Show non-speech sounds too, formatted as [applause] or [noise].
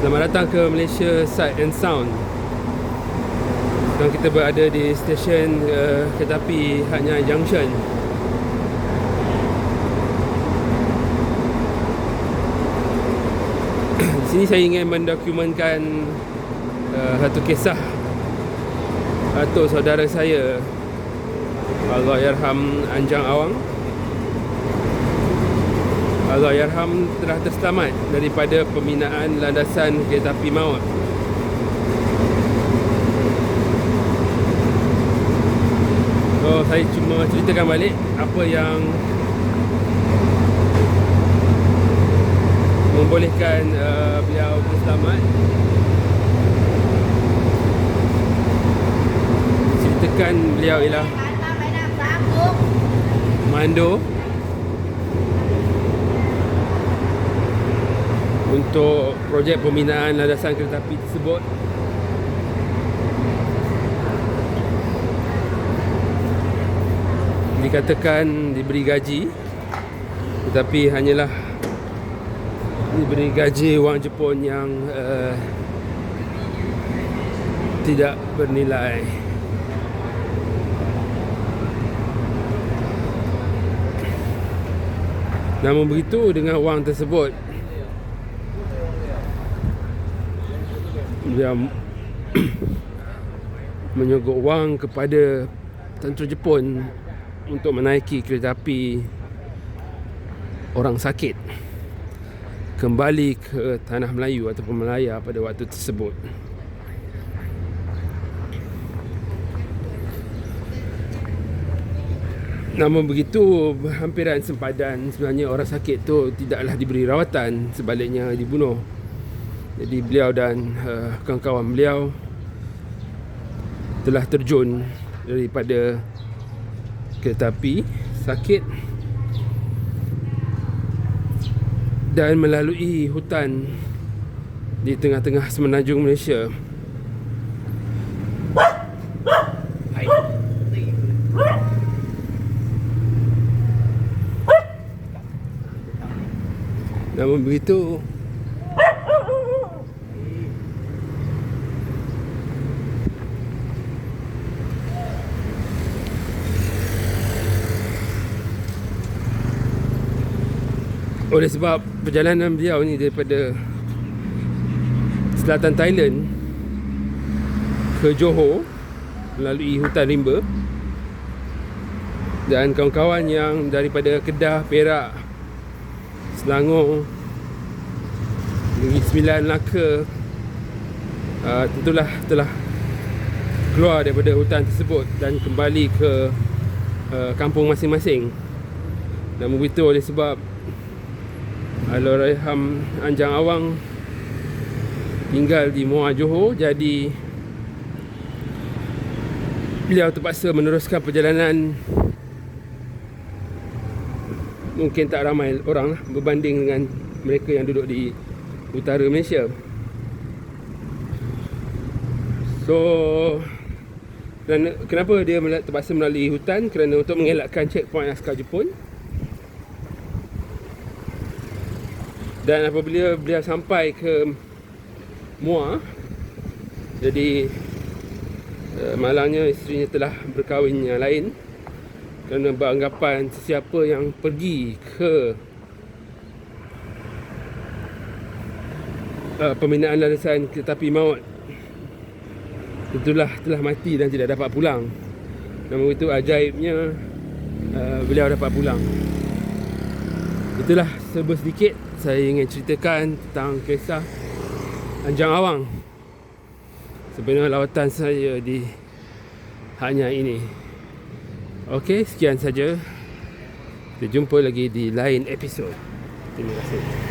Selamat datang ke Malaysia Sight and Sound. Sekarang kita berada di stesen uh, kereta api Hanya Junction. [clears throat] Di sini saya ingin mendokumentkan uh, satu kisah atau saudara saya Allahyarham Anjang Awang Allahyarham telah terselamat daripada pembinaan landasan kereta api maut. So saya cuma ceritakan balik apa yang membolehkan uh, beliau terselamat. Ceritakan beliau ialah Mando untuk projek pembinaan landasan kereta api tersebut. Dikatakan diberi gaji tetapi hanyalah diberi gaji wang Jepun yang uh, tidak bernilai. Namun begitu dengan wang tersebut Dia [coughs] menyogok wang kepada tentera Jepun untuk menaiki kereta api orang sakit kembali ke tanah Melayu ataupun Melaya pada waktu tersebut. Namun begitu hampiran sempadan sebenarnya orang sakit tu tidaklah diberi rawatan sebaliknya dibunuh. Jadi beliau dan uh, kawan-kawan beliau telah terjun daripada kereta api sakit dan melalui hutan di tengah-tengah semenanjung Malaysia. Namun begitu Oleh sebab perjalanan beliau ni daripada selatan Thailand ke Johor melalui hutan rimba dan kawan-kawan yang daripada Kedah, Perak, Selangor, Negeri Sembilan, Melaka uh, tentulah telah keluar daripada hutan tersebut dan kembali ke uh, kampung masing-masing. Namun begitu oleh sebab Allahyarham Anjang Awang tinggal di Muar Johor. Jadi beliau terpaksa meneruskan perjalanan. Mungkin tak ramai orang lah berbanding dengan mereka yang duduk di utara Malaysia. So dan kenapa dia terpaksa melalui hutan? Kerana untuk mengelakkan checkpoint askar Jepun Dan apabila beliau sampai ke Muar Jadi uh, Malangnya isterinya telah berkahwin yang lain Kerana beranggapan sesiapa yang pergi ke uh, Pembinaan landasan kereta api maut Tentulah telah mati dan tidak dapat pulang. Namun itu ajaibnya uh, Beliau dapat pulang Itulah serba sedikit saya ingin ceritakan tentang kisah Anjang Awang. Sebenarnya lawatan saya di hanya ini. Okey, sekian saja. Kita jumpa lagi di lain episod. Terima kasih